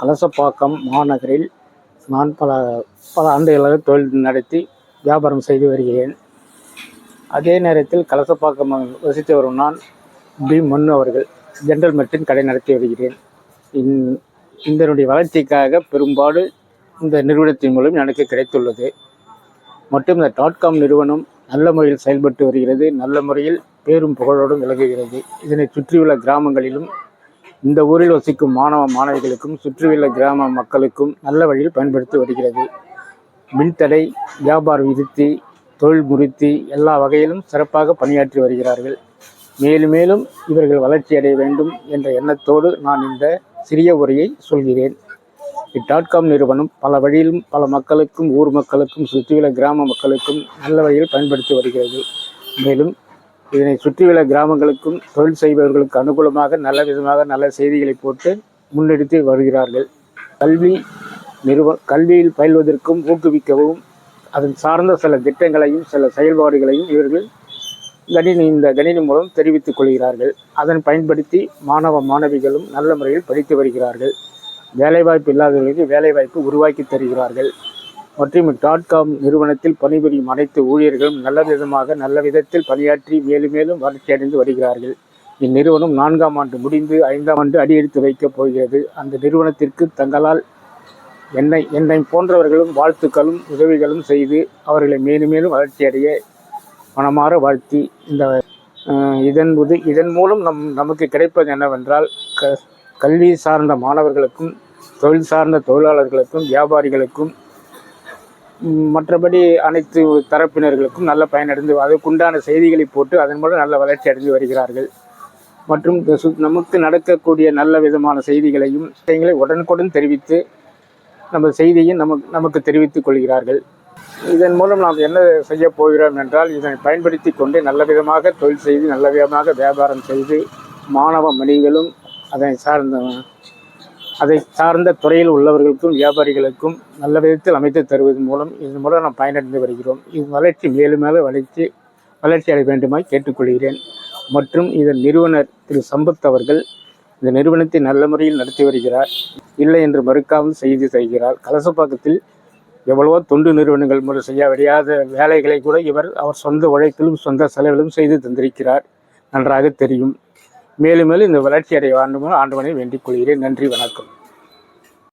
கலசப்பாக்கம் மாநகரில் நான் பல பல ஆண்டுகளாக தொழில் நடத்தி வியாபாரம் செய்து வருகிறேன். அதே நேரத்தில் கலசப்பாக்கம் வசித்து வரும் நான் பி. மன்னு அவர்கள் ஜென்ரல் மெட்டின் கடை நடத்தி வருகிறேன். இந்- இதனுடைய வளர்ச்சிக்காக பெரும்பாடு இந்த நிறுவனத்தின் மூலம் எனக்கு கிடைத்துள்ளது. மற்றும் இந்த டாட்காம் நிறுவனம் நல்ல முறையில் செயல்பட்டு வருகிறது. நல்ல முறையில் பேரும் புகழோடும் விளங்குகிறது. இதனை சுற்றியுள்ள கிராமங்களிலும் இந்த ஊரில் வசிக்கும் மாணவ மாணவிகளுக்கும் சுற்றியுள்ள கிராம மக்களுக்கும் நல்ல வழியில் பயன்படுத்தி வருகிறது. மின்தடை வியாபார விருத்தி தொழில் முறித்தி எல்லா வகையிலும் சிறப்பாக பணியாற்றி வருகிறார்கள். மேலும் மேலும் இவர்கள் வளர்ச்சி அடைய வேண்டும் என்ற எண்ணத்தோடு நான் இந்த சிறிய உரையை சொல்கிறேன். இட்டாட்காம் நிறுவனம் பல வழியிலும் பல மக்களுக்கும் ஊர் மக்களுக்கும் சுற்றியுள்ள கிராம மக்களுக்கும் நல்ல வழியில் பயன்படுத்தி வருகிறது. மேலும் இதனை சுற்றியுள்ள கிராமங்களுக்கும் தொழில் செய்பவர்களுக்கு அனுகூலமாக நல்ல விதமாக நல்ல செய்திகளை போட்டு முன்னெடுத்து வருகிறார்கள். கல்வி நிறுவ கல்வியில் பயில்வதற்கும் ஊக்குவிக்கவும் அதன் சார்ந்த சில திட்டங்களையும் சில செயல்பாடுகளையும் இவர்கள் கணினி இந்த கணினி மூலம் தெரிவித்துக் கொள்கிறார்கள். அதன் பயன்படுத்தி மாணவ மாணவிகளும் நல்ல முறையில் படித்து வருகிறார்கள். வேலைவாய்ப்பு இல்லாதவர்களுக்கு வேலைவாய்ப்பு உருவாக்கி தருகிறார்கள். மற்றும் டாட் காம் நிறுவனத்தில் பணிபுரியும் அனைத்து ஊழியர்களும் நல்ல விதமாக நல்ல விதத்தில் பணியாற்றி மேலும் மேலும் வளர்ச்சியடைந்து வருகிறார்கள். இந்நிறுவனம் நான்காம் ஆண்டு முடிந்து ஐந்தாம் ஆண்டு அடியெடுத்து வைக்கப் போகிறது. அந்த நிறுவனத்திற்கு தங்களால் என்னை என்னை போன்றவர்களும் வாழ்த்துக்களும் உதவிகளும் செய்து அவர்களை மேலும் மேலும் வளர்ச்சியடைய மனமாற வாழ்த்தி இந்த இதன் உது இதன் மூலம் நம் நமக்கு கிடைப்பது என்னவென்றால் க கல்வி சார்ந்த மாணவர்களுக்கும் தொழில் சார்ந்த தொழிலாளர்களுக்கும் வியாபாரிகளுக்கும் மற்றபடி அனைத்து தரப்பினர்களுக்கும் நல்ல பயனடைந்து அதற்குண்டான செய்திகளை போட்டு அதன் மூலம் நல்ல வளர்ச்சி அடைந்து வருகிறார்கள். மற்றும் நமக்கு நடக்கக்கூடிய நல்ல விதமான செய்திகளையும் விஷயங்களை உடனுக்குடன் தெரிவித்து நம்ம செய்தியை நமக்கு நமக்கு தெரிவித்துக் கொள்கிறார்கள். இதன் மூலம் நாம் என்ன செய்ய போகிறோம் என்றால் இதனை பயன்படுத்தி கொண்டு நல்ல விதமாக தொழில் செய்து நல்ல விதமாக வியாபாரம் செய்து மாணவ மணிகளும் அதனை சார்ந்த அதை சார்ந்த துறையில் உள்ளவர்களுக்கும் வியாபாரிகளுக்கும் நல்ல விதத்தில் அமைத்து தருவதன் மூலம் இதன் மூலம் நாம் பயனடைந்து வருகிறோம். இது வளர்ச்சி மேலும் மேலும் வளர்ச்சி வளர்ச்சி அடைய வேண்டுமாய் கேட்டுக்கொள்கிறேன். மற்றும் இதன் நிறுவனர் திரு சம்பத் அவர்கள் இந்த நிறுவனத்தை நல்ல முறையில் நடத்தி வருகிறார். இல்லை என்று மறுக்காமல் செய்து செய்கிறார் கலசப்பாக்கத்தில் எவ்வளவோ தொண்டு நிறுவனங்கள் முறை செய்ய முடியாத வேலைகளை கூட இவர் அவர் சொந்த உழைப்பிலும் சொந்த செலவிலும் செய்து தந்திருக்கிறார். நன்றாக தெரியும். மேலும் மேலும் இந்த வளர்ச்சி அடைய வேண்டும் ஆண்டவனை வேண்டிக் கொள்கிறேன். நன்றி வணக்கம்.